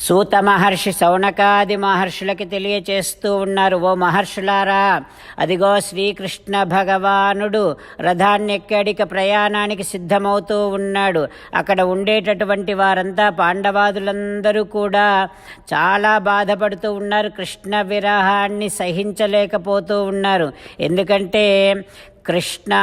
సూత మహర్షి సౌనకాది మహర్షులకి తెలియచేస్తూ ఉన్నారు ఓ మహర్షులారా అదిగో శ్రీకృష్ణ భగవానుడు రథాన్ని ఎక్కడిక ప్రయాణానికి సిద్ధమవుతూ ఉన్నాడు. అక్కడ ఉండేటటువంటి వారంతా పాండవాదులందరూ కూడా చాలా బాధపడుతూ ఉన్నారు కృష్ణ విరహాన్ని సహించలేకపోతూ ఉన్నారు. ఎందుకంటే కృష్ణ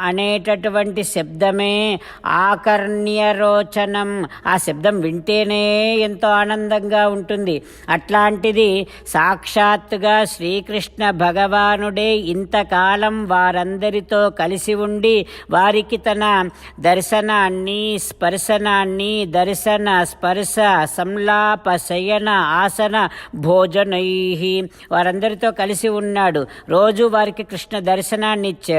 అనేటటువంటి శబ్దమే ఆకర్ణ్యరోచనం. ఆ శబ్దం వింటేనే ఎంతో ఆనందంగా ఉంటుంది. అట్లాంటిది సాక్షాత్తుగా శ్రీకృష్ణ భగవానుడే ఇంతకాలం వారందరితో కలిసి ఉండి వారికి తన దర్శనాన్ని స్పర్శనాన్ని దర్శన స్పర్శ సంలాప శయన ఆసన భోజనై వారందరితో కలిసి ఉన్నాడు. రోజు వారికి కృష్ణ దర్శనాన్ని ఇచ్చాడు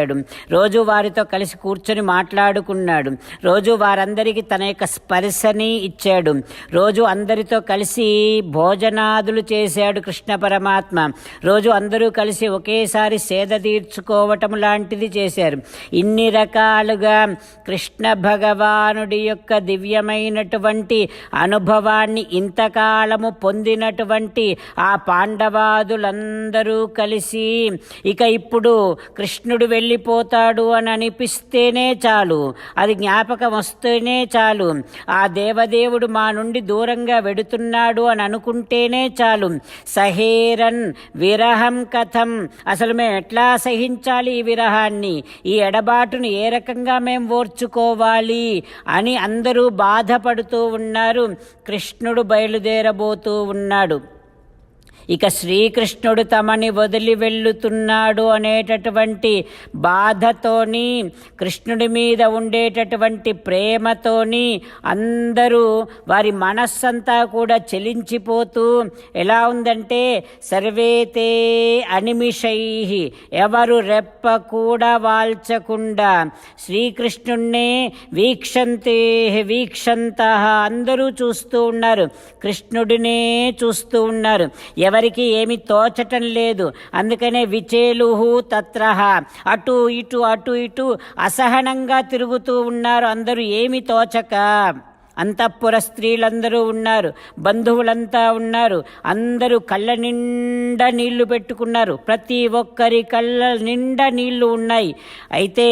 రోజు వారితో కలిసి కూర్చొని మాట్లాడుకున్నాడు. రోజు వారందరికీ తన యొక్క స్పర్శని ఇచ్చాడు. రోజు అందరితో కలిసి భోజనాదులు చేశాడు కృష్ణ పరమాత్మ. రోజు అందరూ కలిసి ఒకేసారి సేద తీర్చుకోవటం లాంటిది చేశారు. ఇన్ని రకాలుగా కృష్ణ భగవానుడి యొక్క దివ్యమైనటువంటి అనుభవాన్ని ఇంతకాలము పొందినటువంటి ఆ పాండవాదులందరూ కలిసి ఇక ఇప్పుడు కృష్ణుడు వెళ్ళి వెళ్ళిపోతాడు అని అనిపిస్తేనే చాలు. అది జ్ఞాపకం వస్తేనే చాలు. ఆ దేవదేవుడు మా నుండి దూరంగా వెడుతున్నాడు అని అనుకుంటేనే చాలు. సహేరన్ విరహం కథం. అసలు మేము ఎట్లా సహించాలి ఈ విరహాన్ని? ఈ ఎడబాటును ఏ రకంగా మేము ఓర్చుకోవాలి? అని అందరూ బాధపడుతూ ఉన్నారు. కృష్ణుడు బయలుదేరబోతూ ఉన్నాడు. ఇక శ్రీకృష్ణుడు తమని వదిలి వెళ్ళుతున్నాడు అనేటటువంటి బాధతోని కృష్ణుడి మీద ఉండేటటువంటి ప్రేమతోని అందరూ వారి మనస్సంతా కూడా చెలించిపోతూ ఎలా ఉందంటే సర్వేతే అనిమిషై ఎవరు రెప్ప కూడా వాల్చకుండా శ్రీకృష్ణుణ్ణే వీక్షంతే వీక్షంత అందరూ చూస్తూ ఉన్నారు కృష్ణుడినే చూస్తూ ఉన్నారు. ఎవరికి ఏమి తోచటం లేదు. అందుకనే విచేలుహు తత్రహ. అటు ఇటు అటు ఇటు అసహనంగా తిరుగుతూ ఉన్నారు. అందరూ ఏమి తోచక. అంతఃపుర స్త్రీలందరూ ఉన్నారు. బంధువులంతా ఉన్నారు. అందరూ కళ్ళ నిండా నీళ్ళు పెట్టుకున్నారు. ప్రతి ఒక్కరి కళ్ళ నిండా నీళ్ళు ఉన్నాయి. అయితే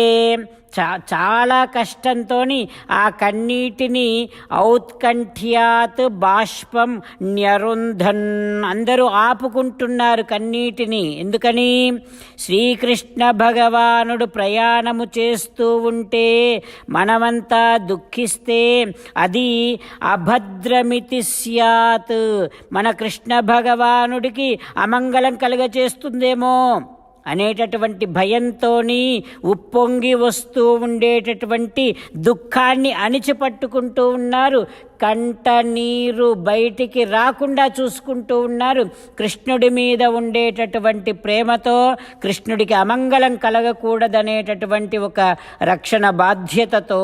చా చాలా కష్టంతో ఆ కన్నీటిని ఔత్కంఠ్యాత్ బాష్పం న్యరుంధన్ అందరూ ఆపుకుంటున్నారు కన్నీటిని. ఎందుకని? శ్రీకృష్ణ భగవానుడు ప్రయాణము చేస్తూ ఉంటే మనమంతా దుఃఖిస్తే అది అభద్రమితి స్యాత్. మన కృష్ణ భగవానుడికి అమంగళం కలుగచేస్తుందేమో. అనేటటువంటి భయంతోని ఉప్పొంగి వస్తూ ఉండేటటువంటి దుఃఖాన్ని అణిచిపట్టుకుంటూ ఉన్నారు. కంట నీరు బయటికి రాకుండా చూసుకుంటూ ఉన్నారు. కృష్ణుడి మీద ఉండేటటువంటి ప్రేమతో కృష్ణుడికి అమంగళం కలగకూడదనేటటువంటి ఒక రక్షణ బాధ్యతతో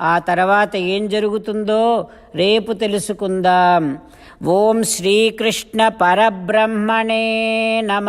ఆ తర్వాత ఏం జరుగుతుందో రేపు తెలుసుకుందాం. ఓం శ్రీకృష్ణ పరబ్రహ్మణే నమ.